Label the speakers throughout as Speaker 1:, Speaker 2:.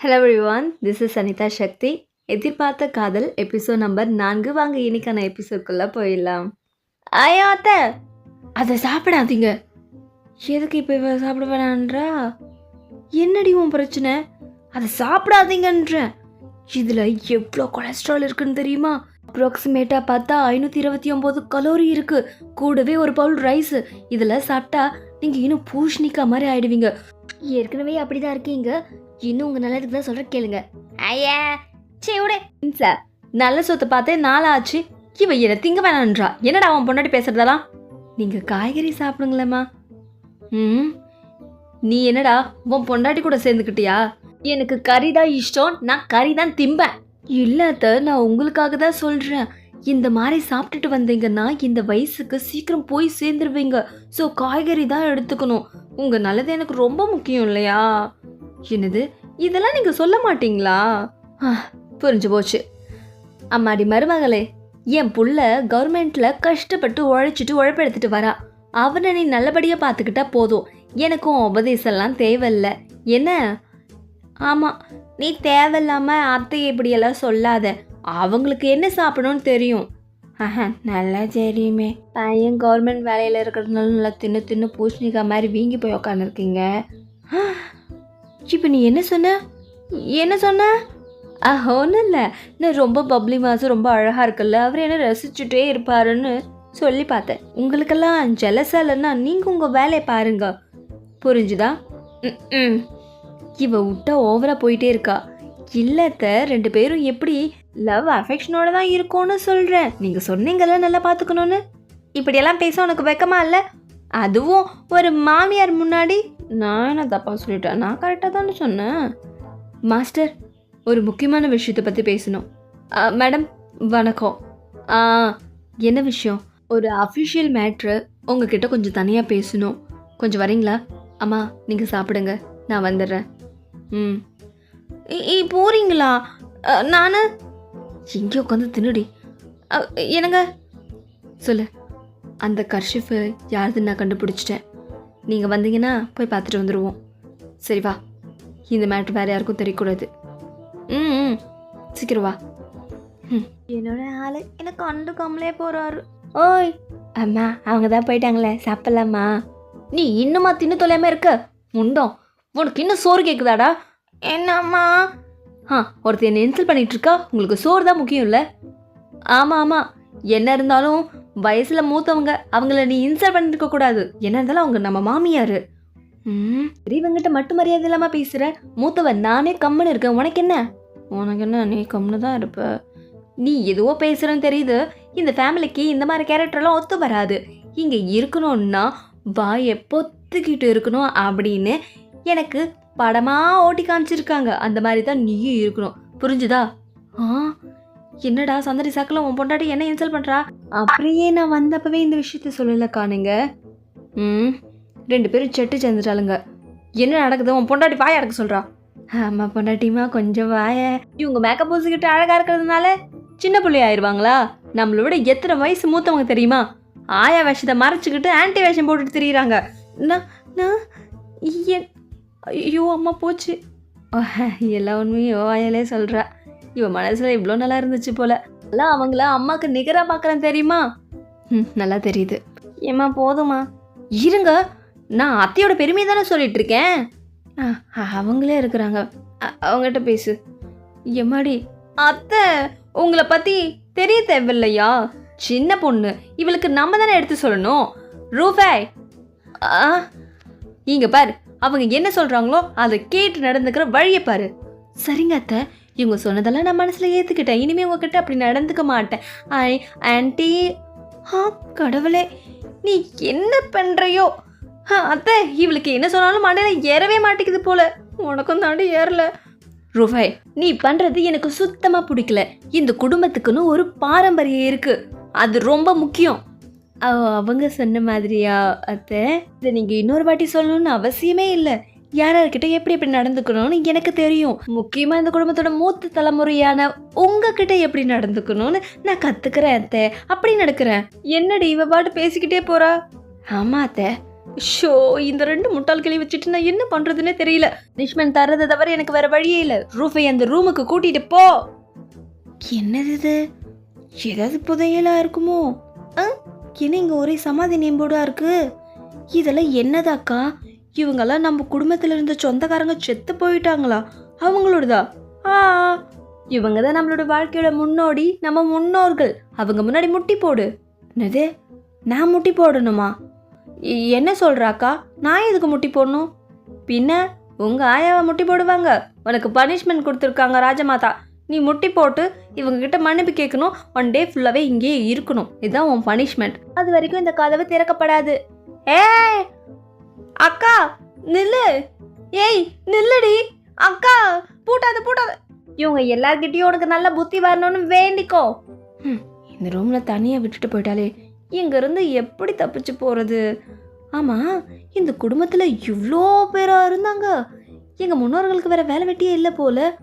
Speaker 1: Hello everyone this is Anitha Sakthi எதிர்பார்த்த காதல் episode number நான்கு. வாங்க இன்னைக்கான எபிசோட்குள்ளே போயிடலாம். ஆயாத்த அதை சாப்பிடாதீங்க. எதுக்கு இப்போ இவ சாப்பிட வேணான்றா? என்னடி உன் பிரச்சனை? அதை சாப்பிடாதீங்கன்றேன் இதில் எவ்வளோ கொலஸ்ட்ரால் இருக்குன்னு தெரியுமா? அப்ராக்சிமேட்டாக பார்த்தா ஐநூற்றி இருபத்தி ஒம்பது கலோரி இருக்குது கூடவே ஒரு பவுல் ரைஸு இதில் சாப்பிட்டா நீங்கள் இன்னும் பூஷ்ணிக்கா மாதிரி ஆயிடுவீங்க. ஏற்கனவே அப்படி தான் இருக்கீங்க. இன்னும் உங்கள் நல்லதுக்கு தான் சொல்கிற கேளுங்க. ஐயா சே விடு. சார் நல்ல சொத்தை பார்த்து நாளாச்சு. இவ என்ன திங்க வேணான்றா என்னடா அவன் பொண்டாட்டி பேசுறதெல்லாம்? நீங்கள் காய்கறி சாப்பிடுங்களேம்மா. ம். நீ என்னடா உன் பொண்டாட்டி கூட சேர்ந்துக்கிட்டியா? எனக்கு கறி தான் இஷ்டம் நான் கறி தான் திம்பேன். இல்லாத நான் உங்களுக்காக தான் சொல்கிறேன் இந்த மாதிரி சாப்பிட்டுட்டு வந்தீங்கன்னா இந்த வயசுக்கு சீக்கிரம் போய் சேர்ந்துருவீங்க. ஸோ காய்கறி தான் எடுத்துக்கணும். உங்கள் நல்லது எனக்கு ரொம்ப முக்கியம் இல்லையா? என்னது? இதெல்லாம் நீங்கள் சொல்ல மாட்டீங்களா? புரிஞ்சு போச்சு. அம்மாடி மருமகளே என் புள்ள கவர்மெண்ட்ல கஷ்டப்பட்டு உழைச்சிட்டு உழைப்பெடுத்துட்டு வரா. அவனை நீ நல்லபடியாக பார்த்துக்கிட்டா போதும். எனக்கும் உபதேசம்லாம் தேவையில்ல. என்ன? ஆமாம் நீ தேவையில்லாமல் அத்தையை இப்படியெல்லாம் சொல்லாத. அவங்களுக்கு என்ன சாப்பிடணும்னு தெரியும். ஆஹா நல்லா தெரியுமே பையன் கவர்மெண்ட் வேலையில் இருக்கிறதுனால நல்லா தின்னு தின்னு பூசணிக்காய் மாதிரி வீங்கி போய் உக்காந்துருக்கீங்க. இப்போ நீ என்ன சொன்ன? என்ன சொன்ன? ஒன்றும் இல்லை. நான் ரொம்ப பப்ளி மாதம் ரொம்ப அழகாக இருக்குல்ல. அவர் என்ன ரசிச்சுட்டே இருப்பாருன்னு சொல்லி பார்த்தேன். உங்களுக்கெல்லாம் ஜலசா இல்லைன்னா நீங்கள் உங்கள் வேலையை பாருங்க. புரிஞ்சுதா? ம், ம். இவ விட்டா ஓவராக போயிட்டே இருக்கா. இல்லத்த ரெண்டு பேரும் எப்படி லவ் அஃபெக்ஷனோட தான் இருக்கும்னு சொல்கிறேன் நீங்கள் சொன்னீங்கல்ல நல்லா பார்த்துக்கணும்னு. இப்படியெல்லாம் பேச உனக்கு வெக்கமா இல்லை? அதுவும் ஒரு மாமியார் முன்னாடி நான் என்ன தப்பாக சொல்லிட்டேன். நான் கரெக்டாக தானே சொன்னேன்? மாஸ்டர் ஒரு முக்கியமான விஷயத்தை பற்றி பேசணும். மேடம் வணக்கம். என்ன விஷயம்? ஒரு அஃபிஷியல் மேட்ரு உங்ககிட்ட கொஞ்சம் தனியாக பேசணும். கொஞ்சம் வரீங்களா? அம்மா நீங்கள் சாப்பிடுங்க. நான் வந்துடுறேன். ம். இ போகிறீங்களா நான்? இங்கே உட்காந்து தின்னுடி. அ, என்னங்க? சொல்லு. அந்த கர்ஷிஃபு யாருதுன்னு நான் கண்டுபிடிச்சிட்டேன். நீங்கள் வந்தீங்கன்னா போய் பார்த்துட்டு வந்துடுவோம் சரி வா. இந்த மேட்ரு வேறு யாருக்கும் தெரியக்கூடாது. ம் ம். சீக்கிரம் வா. ம். என்னோட ஆளு எனக்கு கண்டுக்காமலே போகிறாரு ஓய் அம்மா அவங்க தான் போயிட்டாங்களே. சாப்பிட்லாமா? நீ இன்னுமா தின்னு தொலையாம இருக்க? முண்டோம். உனக்கு இன்னும் சோறு கேட்குதாடா என்னம்மா? ஆ ஒருத்தர் என்ன இன்சல் பண்ணிட்டு இருக்கா? உங்களுக்கு சோறு தான் முக்கியம் இல்லை ஆமாம் ஆமாம் என்ன இருந்தாலும் வயசில் மூத்தவங்க அவங்கள நீ இன்சல்ட் பண்ணிருக்க கூடாது. என்ன இருந்தாலும் அவங்க நம்ம மாமியார். ம் பெரியவங்கிட்ட மட்டும் மரியாதை இல்லாமல் பேசுற? மூத்தவன் நானே கம்முன்னு இருக்கேன். உனக்கு என்ன? உனக்கு என்ன? நீ கம்முன்னு தான் இருப்ப. நீ எதுவோ பேசுகிறேன்னு தெரியுது. இந்த ஃபேமிலிக்கு இந்த மாதிரி கேரக்டர்லாம் ஒத்து வராது. இங்கே இருக்கணும்னா வாயை பொத்துக்கிட்டு இருக்கணும் அப்படின்னு எனக்கு படமாக ஓட்டி காமிச்சிருக்காங்க. அந்த மாதிரி தான் நீயும் இருக்கணும். புரிஞ்சுதா? ஆ என்னடா சந்தடி சாக்கில் உன் பொண்டாட்டி என்ன இன்சல்ட் பண்ணுறா அப்படியே நான் வந்தப்பவே இந்த விஷயத்த சொல்லலக்கா நீங்கள் ம் ரெண்டு பேரும் செட்டு சேர்ந்துட்டாளுங்க. என்ன நடக்குது? உன் பொண்டாட்டி வாய அடக்க சொல்கிறா ஆமாம் பொண்டாட்டிமா கொஞ்சம் வாய. இவங்க மேக்கப் பூசிக்கிட்டு அழகாக இருக்கிறதுனால சின்ன பிள்ளை ஆயிடுவாங்களா நம்மளோட எத்தனை வயசு மூத்தவங்க தெரியுமா? ஆயா வேஷத்தை மறைச்சிக்கிட்டு ஆன்டி வேஷம் போட்டுட்டு திரியிறாங்க. நான் நான் ஐயோ அம்மா போச்சு. ஆஹ், எல்லா உண்மையும் வாயாலே சொல்கிறா இவன் மனசில் இவ்வளோ நல்லா இருந்துச்சு போல. எல்லாம் அவங்கள அம்மாவுக்கு நிகராக பார்க்குறேன் தெரியுமா? ம் நல்லா தெரியுது. ஏம்மா போதுமா இருங்க நான் அத்தையோட பெருமையை தானே சொல்லிட்டு இருக்கேன். ஆ, அவங்களே இருக்கிறாங்க. அ- அவங்ககிட்ட பேசு. எம்மாடி அத்தை உங்களை பற்றி தெரிய தேவையில்லையா? சின்ன பொண்ணு இவளுக்கு நம்ம தானே எடுத்து சொல்லணும். ரூபாய் ஆ இங்கே பாரு அவங்க என்ன சொல்கிறாங்களோ அதை கேட்டு நடந்துக்கிற வழியை பாரு. சரிங்க அத்தை. இவங்க சொன்னதெல்லாம் நான் மனசில் ஏற்றுக்கிட்டேன் இனிமே உங்ககிட்ட அப்படி நடந்துக்க மாட்டேன். ஐ ஆன்டி ஆ கடவுளே நீ என்ன பண்ணுறையோ அத்தை இவளுக்கு என்ன சொன்னாலும் மண்டையில் ஏறவே மாட்டேங்குது போல. உனக்கும் தாண்டி ஏறல. ரூபாய் நீ பண்ணுறது எனக்கு சுத்தமாக பிடிக்கல. இந்த குடும்பத்துக்குன்னு ஒரு பாரம்பரியம் இருக்குது அது ரொம்ப முக்கியம். அவங்க சொன்ன மாதிரியா அத்தை? இதை நீங்கள் இன்னொரு வாட்டி சொல்லணும்னு அவசியமே இல்லை. யாரார்கிட்ட எப்படி எப்படி நடந்துக்கணும்னு எனக்கு தெரியும். முக்கியமாக இந்த குடும்பத்தோட மூத்த தலைமுறையான உங்ககிட்ட எப்படி நடந்துக்கணும்னு நான் கத்துக்கிறேன் அத்தை. அப்படி நடக்கிறேன். என்னடி இவ பாட்டு பேசிக்கிட்டே போறா? ஆமா அத்தை. ஷோ இந்த ரெண்டு முட்டாள்களை வச்சுட்டு நான் என்ன பண்றதுன்னே தெரியல. நிஷ்மன் தரதை தவிர எனக்கு வேற வழியே இல்லை. ரூஃபை அந்த ரூமுக்கு கூட்டிட்டு போ. என்னது இது? ஏதாவது புதையலா இருக்குமோ? ஆ? என்ன இங்க ஒரே சமாதி நேம்போடா இருக்கு? இதெல்லாம் என்னதாக்கா? இவங்கெல்லாம் நம்ம குடும்பத்தில் இருந்த சொந்தக்காரங்க செத்து போயிட்டாங்களா? அவங்களோடதா? ஆ இவங்க தான் நம்மளோட வாழ்க்கையோட முன்னோடி நம்ம முன்னோர்கள். அவங்க முன்னாடி முட்டி போடு. என்னது? நான் முட்டி போடணுமா? என்ன சொல்கிறாக்கா நான் எதுக்கு முட்டி போடணும்? பின்ன உங்கள் ஆயாவை முட்டி போடுவாங்க. உனக்கு பனிஷ்மெண்ட் கொடுத்துருக்காங்க ராஜமாதா. நீ முட்டி போட்டு இவங்ககிட்ட மன்னிப்பு கேட்கணும். ஒன் டே ஃபுல்லாகவே இங்கேயே இருக்கணும். இதுதான் உன் பனிஷ்மெண்ட். அது வரைக்கும் இந்த கதவு திறக்கப்படாது. ஏ அக்கா நில்லு. ஏய் நில்லுடி. அக்கா பூட்டாத பூட்டாத. இவங்க எல்லார்கிட்டயும் உனக்கு நல்ல புத்தி வரணும்னு வேண்டிக்கோ. இந்த ரூம்ல தனியா விட்டுட்டு போயிட்டாலே இங்க இருந்து எப்படி தப்பிச்சு போறது? ஆமா இந்த குடும்பத்துல இவ்வளோ பேரா இருந்தாங்க. எங்க முன்னோர்களுக்கு வேற வேலை வெட்டியே இல்லை போல.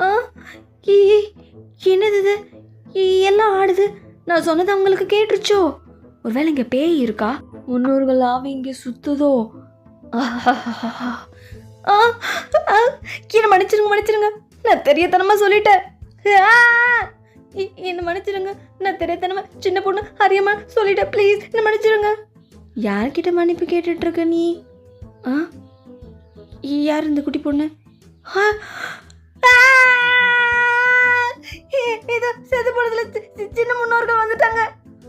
Speaker 1: ஆ, என்னது இது? எல்லாம் ஆடுது. நான் சொன்னது அவங்களுக்கு கேட்டுருச்சோ? ஒருவேளை இங்க பேய் இருக்கா? முன்னோர்கள் ஆவி இங்க சுத்துதோ? கீழே ஆ, ஆ, மன்னிச்சிருங்க மன்னிச்சிருங்க. நான் தெரியத்தனமா சொல்லிட்டேன். ஆ, இ- என்னை மன்னிச்சிருங்க. நான் தெரியத்தனமா சின்ன பொண்ணு ஹரியம்மா சொல்லிட்டேன். ப்ளீஸ் என்ன மன்னிச்சிருங்க. யார்கிட்ட மன்னிப்பு கேட்டுட்டு இருக்க நீ? ஆ? யார் இந்த குட்டி பொண்ணு? ஆ, இதோ செது போனதுல சின்ன முன்னோர்கள் வந்துட்டாங்க.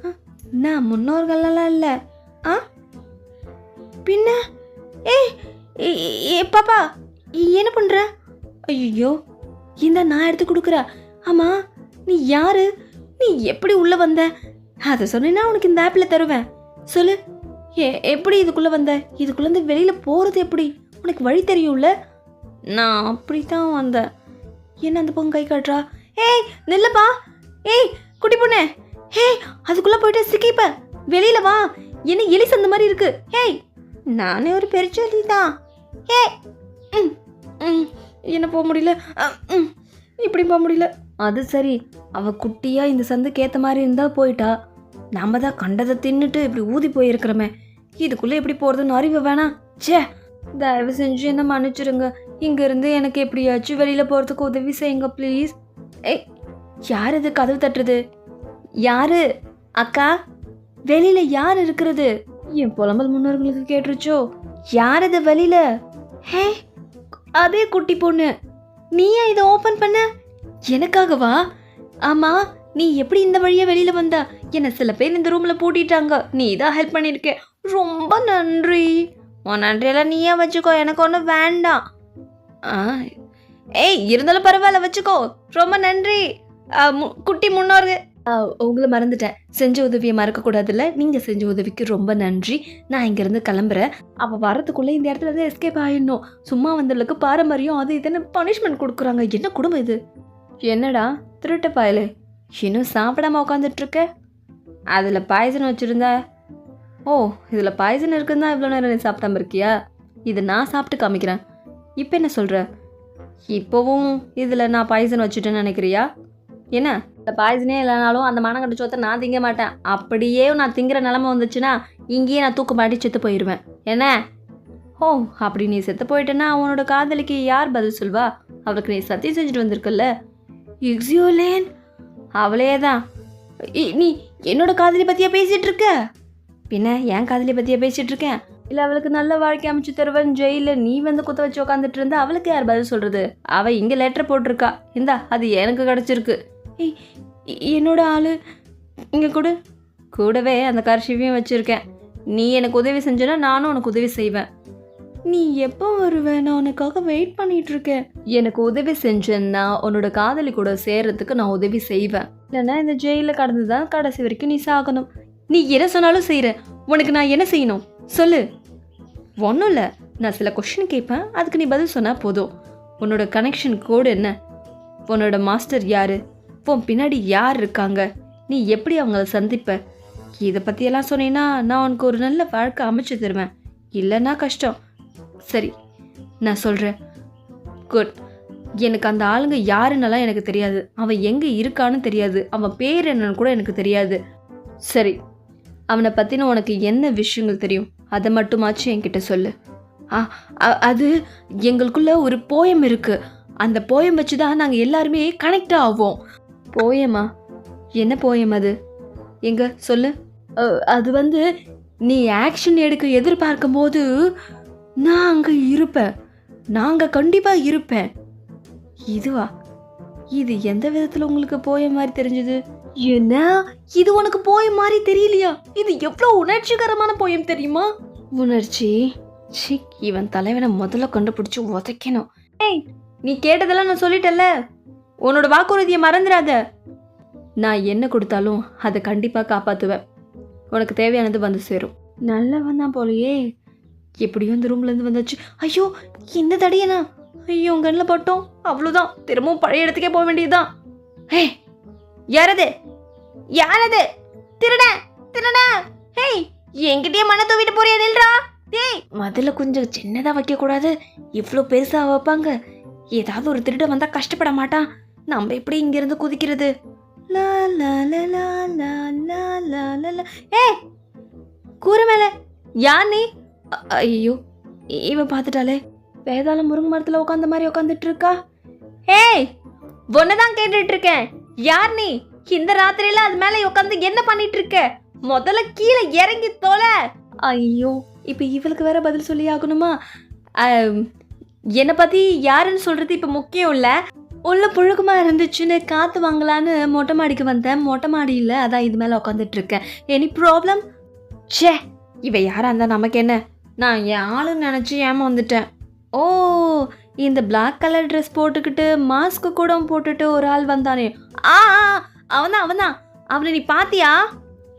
Speaker 1: ஆ, நான் முன்னோர்கள்லாம் இல்லை. ஆ? பின்ன? ஏய் ஏ- பாப்பா என்ன பண்ணுற ஐயோ இந்த நான் எடுத்து கொடுக்குற. ஆமா நீ யாரு? நீ எப்படி உள்ளே வந்த? அதை சொன்னேன்னா உனக்கு இந்த ஆப்பில் தருவேன். சொல்லு. ஏ எப்படி இதுக்குள்ளே வந்த? இதுக்குள்ளேருந்து வெளியில் போகிறது எப்படி? உனக்கு வழி தெரியும்ல? நான் அப்படித்தான் வந்தேன். என்ன அந்த பொண்ணு கை காட்டுறா? ஏய் நெல்லப்பா. ஏய் குட்டி பொண்ணு. ஏய் அதுக்குள்ளே போயிட்டு சிக்கிப்ப. வெளியில் வா. என்ன எலி சந்த மாதிரி இருக்கு. ஏய் நானே ஒரு பெருச்சொல்லி தான் ஹே ம், என்ன போக முடியல? இப்படி போக முடியல. அது சரி அவ குட்டியா இந்த சந்துக்கு ஏத்த மாதிரி இருந்தா போயிட்டா. நாம தான் கண்டதை தின்னுட்டு இப்படி ஊதி போயிருக்கிறோமே. இதுக்குள்ள எப்படி போறதுன்னு அறிவு வேணாம். ச்சே தயவு செஞ்சு என்ன மன்னிச்சிடுங்க இங்க இருந்து எனக்கு எப்படியாச்சும் வெளியில போறதுக்கு உதவி செய்யுங்க ப்ளீஸ். ஏய் யார் இது கதவு தட்டுறது? யாரு? அக்கா? வெளியில யார் இருக்கிறது? என் புலம்பல் முன்னோர்களுக்கு கேட்டுருச்சோ? யார் இது வெளியில? ஹே அதே குட்டி பொண்ணு. நீயா இதை ஓபன் பண்ண? எனக்காகவா? ஆமா நீ எப்படி இந்த வழியா வெளியில வந்தா? என்ன சில பேர் இந்த ரூம்ல பூட்டிட்டாங்க. நீ தான் ஹெல்ப் பண்ணிருக்க. ரொம்ப நன்றி. உன் நன்றியெல்லாம் நீயே வச்சுக்கோ. எனக்கு ஒன்றும் வேண்டாம். ஆ ஏய் இருந்தாலும் பரவாயில்ல வச்சுக்கோ. ரொம்ப நன்றி. மு- குட்டி முன்னோர்கள். உங்களை மறந்துட்டேன். செஞ்ச உதவியை மறக்கக்கூடாதுல்ல. நீங்கள் செஞ்ச உதவிக்கு ரொம்ப நன்றி. நான் இங்கேருந்து கிளம்புறேன். அப்போ வரதுக்குள்ளே இந்த இடத்துல இருந்து எஸ்கேப் ஆகிடணும் சும்மா வந்தவளுக்கு பாரம்பரியம் அது இதுன்னு பனிஷ்மெண்ட் கொடுக்குறாங்க. என்ன குடும்பம் இது? என்னடா? திருட்டு பாயலே. இன்னும் சாப்பிடாம உட்காந்துட்ருக்க அதில் பாய்சன் வச்சுருந்தா? ஓ இதில் பாய்சன் இருக்குன்னு தான் இவ்வளோ நேரம் நீ சாப்பிடாம இருக்கியா? இது நான் சாப்பிட்டு காமிக்கிறேன். இப்போ என்ன சொல்கிற இப்போவும் இதில் நான் பாய்சன் வச்சுட்டேன்னு நினைக்கிறியா? என்ன? இந்த பாய்சனே இல்லைனாலும் அந்த மனக்கட்டு சோத்தை நான் திங்க மாட்டேன். அப்படியே நான் திங்கிற நிலமை வந்துச்சுன்னா இங்கேயே நான் தூக்கு மாட்டி செத்து போயிடுவேன் என்ன? ஓ அப்படி நீ செத்து போயிட்டேன்னா அவனோட காதலிக்கு யார் பதில் சொல்வா? அவளுக்கு நீ சத்தியம் செஞ்சுட்டு வந்திருக்கல்ல? எக்ஸியோலேன் அவளே தான் இ- நீ என்னோட காதலி பற்றியா பேசிகிட்டு இருக்க? பின்ன என் காதலி பற்றியா பேசிகிட்டு இருக்கேன்? இல்லை அவளுக்கு நல்ல வாழ்க்கை அமைச்சு தருவன் ஜெயிலில் நீ வந்து குத்த வச்சு உட்காந்துட்டு இருந்தா அவளுக்கு யார் பதில் சொல்கிறது அவள் இங்கே லெட்டர் போட்டிருக்கா. இந்தா அது எனக்கு கிடச்சிருக்கு. ஏய் என்னோட ஆளு. இங்கே கொடு. கூடவே அந்த கர்ஷிவையும் வச்சுருக்கேன். நீ எனக்கு உதவி செஞ்சனா நானும் உனக்கு உதவி செய்வேன். நீ எப்போ வருவ? நான் உனக்காக வெயிட் பண்ணிட்டு இருக்கேன் எனக்கு உதவி செஞ்சேன்னா உன்னோட காதலி கூட சேர்றதுக்கு நான் உதவி செய்வேன். இல்லைன்னா இந்த ஜெயிலில் கடந்து தான் கடைசி வரைக்கும் நீ சாகணும். நீ என்ன சொன்னாலும் செய்கிற உனக்கு நான் என்ன செய்யணும்? சொல்லு. ஒன்றும் இல்லை. நான் சில கொஷின் கேட்பேன். அதுக்கு நீ பதில் சொன்னால் போதும். உன்னோட கனெக்ஷன் கோடு என்ன? உன்னோட மாஸ்டர் யாரு? உன் பின்னாடி யார் இருக்காங்க? நீ எப்படி அவங்கள சந்திப்ப? இதை பற்றியெல்லாம் சொன்னீங்கன்னா நான் உனக்கு ஒரு நல்ல வாழ்க்கை அமைச்சு தருவேன். இல்லைன்னா கஷ்டம். சரி நான் சொல்கிறேன் குட். எனக்கு அந்த ஆளுங்க யாருன்னெல்லாம் எனக்கு தெரியாது. அவன் எங்கே இருக்கான்னு தெரியாது. அவன் பேர் என்னன்னு கூட எனக்கு தெரியாது. சரி அவனை பற்றின உனக்கு என்ன விஷயங்கள் தெரியும்? அதை மட்டுமாச்சும் என்கிட்ட சொல்லு. ஆ அ- அது எங்களுக்குள்ள ஒரு போயம் இருக்குது அந்த போயம் வச்சு தான் நாங்கள் எல்லாருமே கனெக்ட் ஆவோம். போயமா என்ன போயம் அது? எங்க சொல்லு. அது வந்து நீ ஆக்ஷன் எடுக்க எதிர்பார்க்கும் போது நான் அங்கே இருப்பேன். நாங்கள் கண்டிப்பாக இருப்பேன். இதுவா? இது எந்த விதத்தில் உங்களுக்கு போய மாதிரி தெரிஞ்சது? என்ன? இது உனக்கு போயம் மாதிரி தெரியலையா? இது எவ்வளோ உணர்ச்சிகரமான போயம் தெரியுமா? உணர்ச்சி? சி இவன் தலைவனை முதல்ல கண்டுபிடிச்சு உதைக்கணும். ஏய் நீ கேட்டதெல்லாம் நான் சொல்லிட்டேன்ல. உன்னோட வாக்குறுதியை மறந்துடாத. நான் என்ன கொடுத்தாலும் அதை கண்டிப்பாக காப்பாற்றுவேன் உனக்கு தேவையானது வந்து சேரும். நல்லவன் தான் போலயே. எப்படியும் இந்த ரூம்லேருந்து வந்தாச்சு. ஐயோ இந்த தடியனா? ஐயோ கண்ணில் பட்டோம். அவ்வளோதான் திரும்பவும் பழைய இடத்துக்கே போக வேண்டியதுதான். ஹே யாரது? யாரது? திருட திருட. ஹேய் என்கிட்டயே மன தூவிட்டு போறியா நில்றா. டேய் முதல்ல கொஞ்சம் சின்னதாக வைக்கக்கூடாது. இவ்வளோ பெருசாக வைப்பாங்க. ஏதாவது ஒரு திருட வந்தால் கஷ்டப்பட மாட்டான். நம்ம எப்படி இங்கேருந்து குதிக்கிறது? லா லா லா லா லா லா லா லா லா ஏ கூரை மேலே. யார் நீ? ஐயோ இவன் பார்த்துட்டாலே வேதாளம் முருங்கை மரத்தில் உட்காந்த மாதிரி உட்காந்துட்டு இருக்கா? ஏய் ஒன்னு தான் கேட்டுட்டு இருக்கேன் யார் நீ? இந்த ராத்திரியில அது மேலே உட்காந்து என்ன பண்ணிட்டு இருக்க முதல்ல கீழே இறங்கி தோல. ஐயோ இப்போ இவளுக்கு வேற பதில் சொல்லி ஆகணுமா? என்னை பத்தி யாருன்னு சொல்றது இப்போ முக்கியம் இல்லை. உள்ள புழுக்கமாக இருந்துச்சுன்னு காற்று வாங்கலான்னு மொட்டை மாடிக்கு வந்தேன். மொட்டை மாடியில் அதான் இது மேலே உட்காந்துட்டுருக்கேன் எனி ப்ராப்ளம் ச்சே இவ யாராக இருந்தால் நமக்கு என்ன? நான் என் ஆளுன்னு நினச்சி ஏமா வந்துட்டேன். ஓ இந்த பிளாக் கலர் ட்ரெஸ் போட்டுக்கிட்டு மாஸ்க்கு கூட போட்டுட்டு ஒரு ஆள் வந்தானே. ஆ ஆ, அவன்தான் அவன்தான் அவனை நீ பாத்தியா?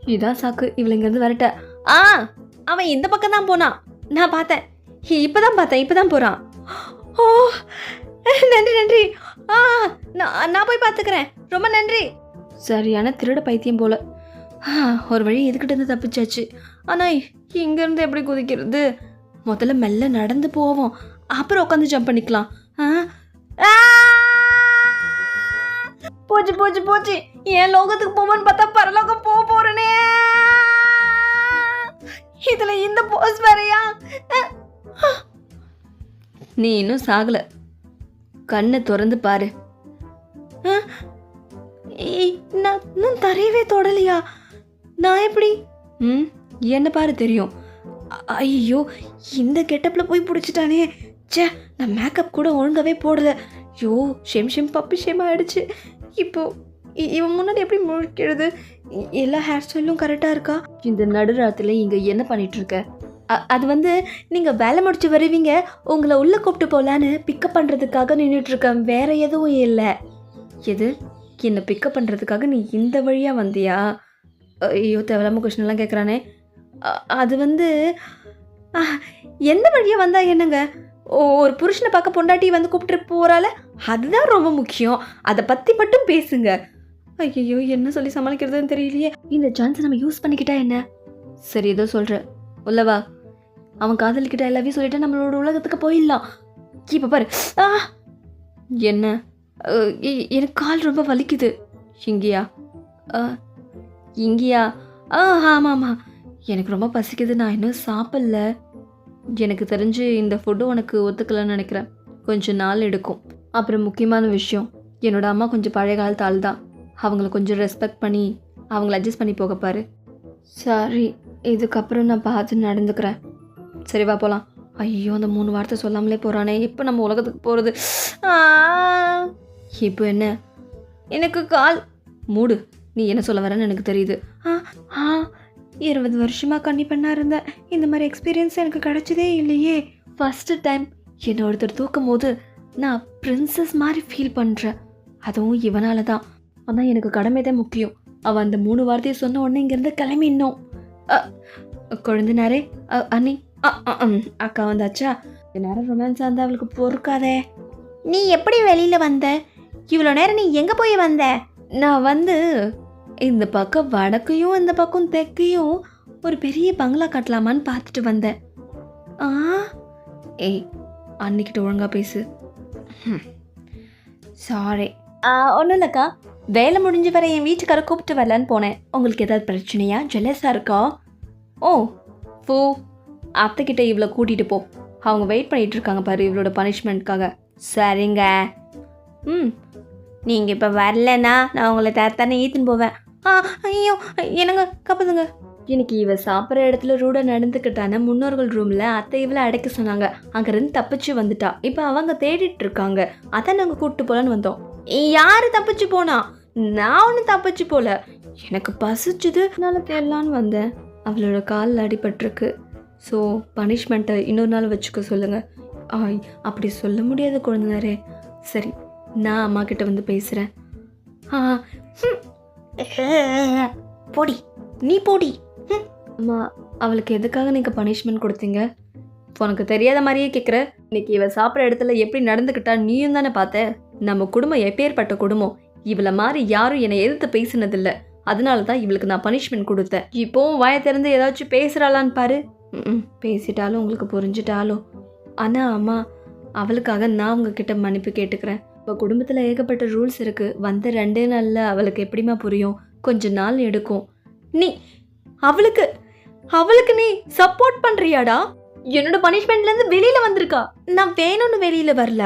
Speaker 1: இதான் சாக்கு இவளை இங்கேருந்து வரட்ட. ஆ அவன் இந்த பக்கம் தான் போனான் நான் பார்த்தேன். இப்போதான் பார்த்தேன் இப்போதான் போறான். ஓ நன்றி நன்றி. ஆ நான் நான் போய் பார்த்துக்கிறேன் ரொம்ப நன்றி. சரியான திருட பைத்தியம் போல. ஒரு வழி எதுக்கிட்ட இருந்து தப்பிச்சாச்சு. ஆனால் இங்கேருந்து எப்படி குதிக்கிறது? முதல்ல மெல்ல நடந்து போவோம். அப்புறம் உட்காந்து ஜம்ப் பண்ணிக்கலாம்! போச்சு போச்சு போச்சு. என் லோகத்துக்கு போவோன்னு பார்த்தா பரலோகம் போக போறேனே. இதுல இந்த போஸ் வேறையா? நீ இன்னும் சாகல. கண்ணை திறந்து பாரு. ஆ? ஏய், நான் இன்னும் தரையவே தொடலையா? நான் எப்படி? ம் என்ன பாரு தெரியும். ஐயோ இந்த கெட்டப்பில் போய் பிடிச்சிட்டானே. ச்சே நான் மேக்கப் கூட ஒழுங்காவே போடல. ஐயோ ஷெம் ஷெம் பப்பி ஷெம் ஆகிடுச்சு இப்போ இ- இவன் முன்னாடி எப்படி முழிக்கிறது? எல்லா ஹேர் ஸ்டைலும் கரெக்டாக இருக்கா? இந்த நடுராத்தில் இங்கே என்ன பண்ணிகிட்ருக்க அது வந்து நீங்கள் வேலை முடிச்சு வருவீங்க. உங்களை உள்ளே கூப்பிட்டு போகலான்னு பிக்கப் பண்ணுறதுக்காக நின்றுட்டுருக்கேன் வேறு எதுவும் இல்லை. எது? என்னை பிக்கப் பண்ணுறதுக்காக நீ இந்த வழியாக வந்தியா? ஐயோ தேவையில்லாமல் கொஷின்லாம் கேட்குறானே அது வந்து எந்த வழியாக வந்தா என்னங்க? ஓ, ஒரு புருஷனை பார்க்க பொண்டாட்டி வந்து கூப்பிட்டு போகிறால அதுதான் ரொம்ப முக்கியம். அதை பற்றி மட்டும் பேசுங்க. ஐயோ என்ன சொல்லி சமாளிக்கிறதுன்னு தெரியலையே. இந்த சான்ஸை நம்ம யூஸ் பண்ணிக்கிட்டா என்ன? சரி ஏதோ சொல்கிறேன் உள்ளவா அவன் காதலிக்கிட்ட எல்லாத்தையும் சொல்லிட்டு நம்மளோட உலகத்துக்கு போயிடலாம். இப்போ பாரு. ஆ! என்ன? எனக்கு கால் ரொம்ப வலிக்குது. இங்கேயா? ஆ, இங்கேயா? ஆ ஆமாம் ஆமாம் எனக்கு ரொம்ப பசிக்குது நான் இன்னும் சாப்பிடல. எனக்கு தெரிஞ்சு இந்த ஃபுட்டு உனக்கு ஒத்துக்கலன்னு நினைக்கிறேன். கொஞ்சம் நாள் எடுக்கும். அப்புறம் முக்கியமான விஷயம் என்னோட அம்மா கொஞ்சம் பழைய காலத்து ஆள் தான். அவங்கள கொஞ்சம் ரெஸ்பெக்ட் பண்ணி அவங்கள அட்ஜஸ்ட் பண்ணி போக சாரி இதுக்கப்புறம் நான் பார்த்து நடந்துக்கிறேன். சரி வா போகலாம் ஐயோ அந்த மூணு வார்த்தை சொல்லாமலே போகிறானே எப்போ நம்ம உலகத்துக்கு போகிறது இப்போ என்ன? எனக்கு கால். மூடு. நீ என்ன சொல்ல வரேன்னு எனக்கு தெரியுது. ஆ ஆ. இருபது வருஷமாக கண்ணி பண்ணாக இருந்தேன் இந்த மாதிரி எக்ஸ்பீரியன்ஸ் எனக்கு கிடச்சதே இல்லையே. ஃபஸ்ட்டு டைம் என்னை ஒருத்தர் தூக்கும் போது நான் பிரின்சஸ் மாதிரி ஃபீல் பண்ணுறேன் அதுவும் இவனால தான் ஆனால் எனக்கு கடமை தான் முக்கியம். அவள் அந்த மூணு வார்த்தையை சொன்ன உடனே இங்கேருந்து கிளம்பிடணும். அ, குழந்தைனாரே அ, அண்ணி. அக்கா வந்தாச்சா? நேரம் ரொமான்ஸாக இருந்தால் அவளுக்கு பொறுக்காதே. நீ எப்படி வெளியில் வந்த? இவ்வளோ நேரம் நீ எங்கே போய் வந்த? நான் வந்து இந்த பக்கம் வடக்கையும் இந்த பக்கம் தெற்கையும் ஒரு பெரிய பங்களா கட்டலாமான்னு பார்த்துட்டு வந்தேன். ஆ? ஏய் அன்னிக்கிட்ட ஒழுங்கா பேசு. சாரி ஒன்றும் இல்லைக்கா. வேலை முடிஞ்சு வர என் வீட்டுக்கார கூப்பிட்டு வரலான்னு போனேன். உங்களுக்கு ஏதாவது பிரச்சனையா? ஜெலஸாக இருக்கா? ஓ ஃபூ அத்தைக்கிட்ட இவ்வளோ கூட்டிகிட்டு போ. அவங்க வெயிட் பண்ணிட்டு இருக்காங்க பாரு இவளோட பனிஷ்மெண்ட்காக சரிங்க. ம். நீங்கள் இப்போ வரலன்னா நான் உங்களை தரத்தானே ஈத்துன்னு போவேன். ஆ ஐயோ என்னங்க கப்பதுங்க இன்னைக்கு இவ சாப்பிட்ற இடத்துல ரூட நடந்துக்கிட்டான முன்னோர்கள் ரூமில் அத்தை இவளை அடைக்க சொன்னாங்க. அங்கேருந்து தப்பிச்சு வந்துட்டா. இப்போ அவங்க தேடிட்டு இருக்காங்க. அதான் நாங்கள் கூப்பிட்டு போகலான்னு வந்தோம். யார் தப்பிச்சு போனா? நான் ஒன்றும் தப்பிச்சு போல. எனக்கு பசிச்சுது. அதனால தேடலான்னு வந்தேன். அவளோட காலில் அடிபட்டிருக்கு. ஸோ பனிஷ்மெண்ட்டை இன்னொரு நாள் வச்சுக்க சொல்லுங்கள் ஆய் அப்படி சொல்ல முடியாத குழந்தைனாரே சரி நான் அம்மா கிட்ட வந்து பேசுகிறேன் ஆ போடி நீ போடி. அம்மா அவளுக்கு எதுக்காக நீங்கள் பனிஷ்மெண்ட் கொடுத்தீங்க? உனக்கு தெரியாத மாதிரியே கேட்குற இன்னைக்கு இவ சாப்பிட்ற இடத்துல எப்படி நடந்துக்கிட்டா நீயும் தானே பார்த்த? நம்ம குடும்பம் எப்பேற்பட்ட குடும்பம்? இவளை மாதிரி யாரும் என்னை எதிர்த்து பேசினதில்லை. அதனால தான் இவளுக்கு நான் பனிஷ்மெண்ட் கொடுத்தேன். இப்போவும் வாயை திறந்து ஏதாச்சும் பேசுகிறாளான்னு பாரு. பேசிட்டாலும் உங்களுக்கு புரிஞ்சிட்டாலும். ஆனால் அம்மா அவளுக்காக நான் உங்ககிட்ட மன்னிப்பு கேட்டுக்கிறேன். இப்போ குடும்பத்தில் ஏகப்பட்ட ரூல்ஸ் இருக்குது வந்த ரெண்டே நாளில் அவளுக்கு எப்படிம்மா புரியும்? கொஞ்ச நாள் எடுக்கும். நீ அவளுக்கு அவளுக்கு நீ சப்போர்ட் பண்ணுறியாடா என்னோட பனிஷ்மெண்ட்லேருந்து வெளியில் வந்திருக்கா. நான் வேணும்னு வெளியில் வரல.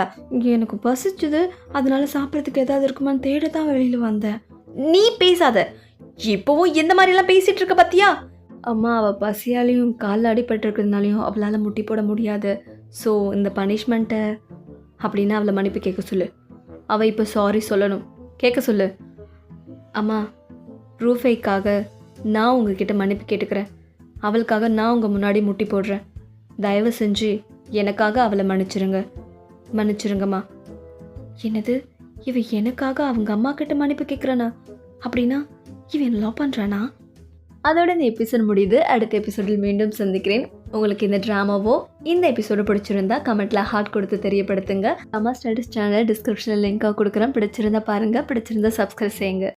Speaker 1: எனக்கு பசிச்சுது. அதனால சாப்பிட்றதுக்கு ஏதாவது இருக்குமான்னு தேட தான் வெளியில் வந்தேன். நீ பேசாத. இப்போவும் எந்த மாதிரிலாம் பேசிகிட்டு இருக்க பார்த்தியா அம்மா அவள் பசியாலையும் காலில் அடிபட்டுருக்கிறதுனாலையும் அவளால் முட்டி போட முடியாது. ஸோ இந்த பனிஷ்மெண்ட்டை அப்படின்னு அவளை மன்னிப்பு கேட்க சொல்லு. அவள் இப்போ சாரி சொல்லணும். கேட்க சொல்லு. அம்மா ரூஃபைக்காக நான் உங்ககிட்ட மன்னிப்பு கேட்டுக்கிறேன். அவளுக்காக நான் உங்கள் முன்னாடி முட்டி போடுறேன். தயவு செஞ்சு எனக்காக அவளை மன்னிச்சிருங்க. மன்னிச்சிருங்கம்மா. என்னது? இவ எனக்காக அவங்க அம்மா கிட்ட மன்னிப்பு கேட்குறானா அப்படின்னா இவன் லவ் பண்ணுறானா அதோட இந்த எபிசோட் முடியுது. அடுத்த எபிசோடில் மீண்டும் சந்திக்கிறேன். உங்களுக்கு இந்த ட்ராமாவோ இந்த எபிசோடு பிடிச்சிருந்தா கமெண்ட்ல ஹார்ட் கொடுத்து தெரியப்படுத்துங்க. அம்மா ஸ்டடிஸ் சேனல் டிஸ்கிரிப்ஷனில் லிங்காக கொடுக்குறேன். பிடிச்சிருந்தா பாருங்க. பிடிச்சிருந்தா சப்ஸ்கிரைப் செய்யுங்க.